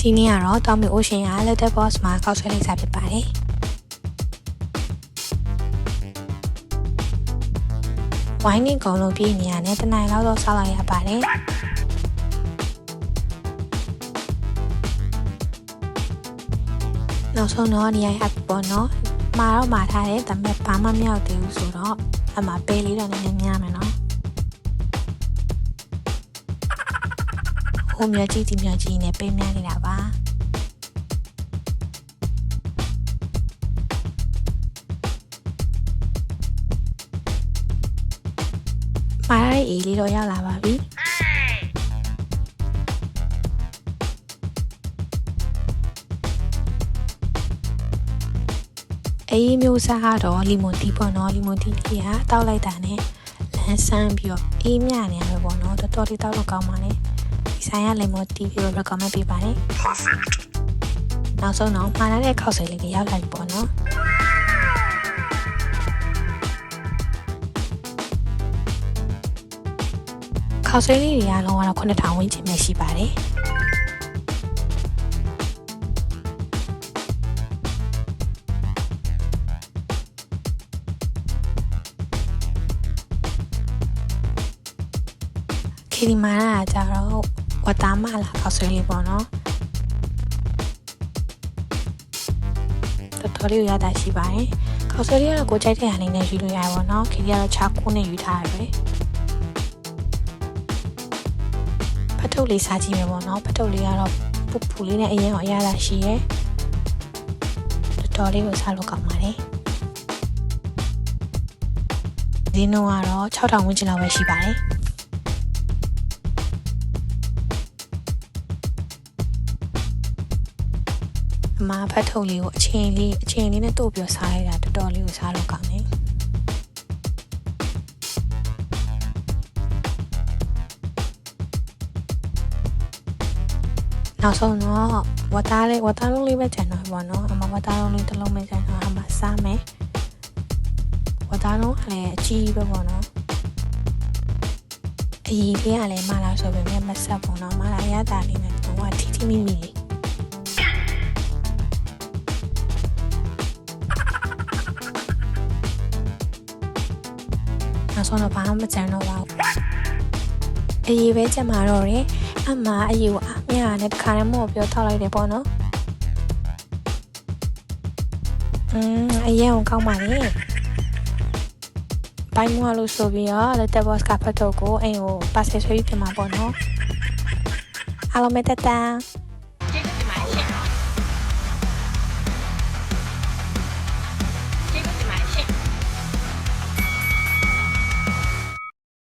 ဒီနေ့ကတော့တောင်မြေ ocean က Little Boss မှာကောက်ဆွဲလိုက်စားဖြစ်ပါတယ်ဝိုင်းနေကုန်လို့ပြည်နေရတဲ့တနင်္လာတော့ဆောက်လိုက်ရပါတယ်နောက်ဆုံးတော့နေရာအပ်ပေါ့နော်မှာတော့မှာထားတယ်ဒါပေမဲ့ဘာမှမမြောက်သေးဘူးဆိုတော့အမှပဲလေးတော့နည်းနည်းများမယ်နော် ဟိုမြကြီးဒီမြကြီးနဲ့ပေးများနေတာပါမာရရဲ့အေးလေးတော့ရောက်လာပါပြီအေးမျိုးစားကတော့လီမွန်တီပေါ့နော်လီမွန်တီကြီးကတောက်လိုက်တာနဲ့လန်းဆန်းပြီးတော့အေးမြနေရပေါ့နော်တော်တော်လေးတောက်လို့ကောင်းပါလေ ဒီဆိုင်ကလီမွန်တီပြီးတော့ recommend ပေးပါတယ် Perfect. နောက်ဆုံးတော့မှာလာတဲ့ခောက်ဆွဲလေးတွေရောက်လာပြီပေါ့နော်ခောက်ဆွဲလေးတွေကတော့တော့9000ဝန်းကျင်ပဲရှိပါတယ်ခီဒီမာကကြတော့ ဝတာမလာခောက်ဆွဲလေးပေါ့နော်တော်တော်လေးရတာရှိပါတယ်။ခေါက်ဆွဲလေးကတော့ကိုကြိုက်တဲ့ဟာလေးနဲ့ယူလို့ရပါဘောနော်။ခင်ဗျားတော့ချာကူးနဲ့ယူထားရတယ်။ဖတ်ထုတ်လေးစားကြည့်မယ်ပေါ့နော်။ဖတ်ထုတ်လေးကတော့ပူပူလေးနဲ့အရင်အောင်ရတာရှိရဲ။တော်တော်လေးကိုစားလို့ကောင်းပါတယ်။ဒီနှုန်းကတော့6000ဝန်းကျင်လောက်ပဲရှိပါတယ်။ အမဖတ်ထုတ်လေးကိုအချိန်လေးအချိန်လေးနဲ့တို့ပြီးစားလိုက်တာတော်တော်လေးကိုစားလို့ကောင်းတယ်နောက်ဆုံးတော့ဝတ်သားလေးဝတ်သားလုံးလေးပဲကျန်တော့ဘောနော်အမဝတ်သားလုံးလေးတစ်လုံးပဲကျန်တော့အမစားမယ်ဝတ်သားလုံးကလည်းအကြီးပဲပေါ့နော်အကြီးလေးကလည်းမလာဆိုပေမဲ့မဆက်ဘူးနော်မလာရတာလေးနဲ့ဟိုကထီထီမိမိလေး ဆုံးတော့ဘာမှမကြမ်းတော့ပါဘူးအရေးပဲချက်မှာတော့တယ်အမအရေးကိုအမြာနဲ့တခါတည်းမို့ပြောထောက်လိုက်တယ်ပေါ့နော်อืมအရေးအောင်ကောင်းပါလေဘိုင်းမွားလို့ဆိုပြီးတော့ Little Boss ကဖတ်တော့ကိုအိမ်ကိုပါဆယ်ဆွဲပြီးပြင်မှာပေါ့နော်အားလုံးပဲတက်တန်း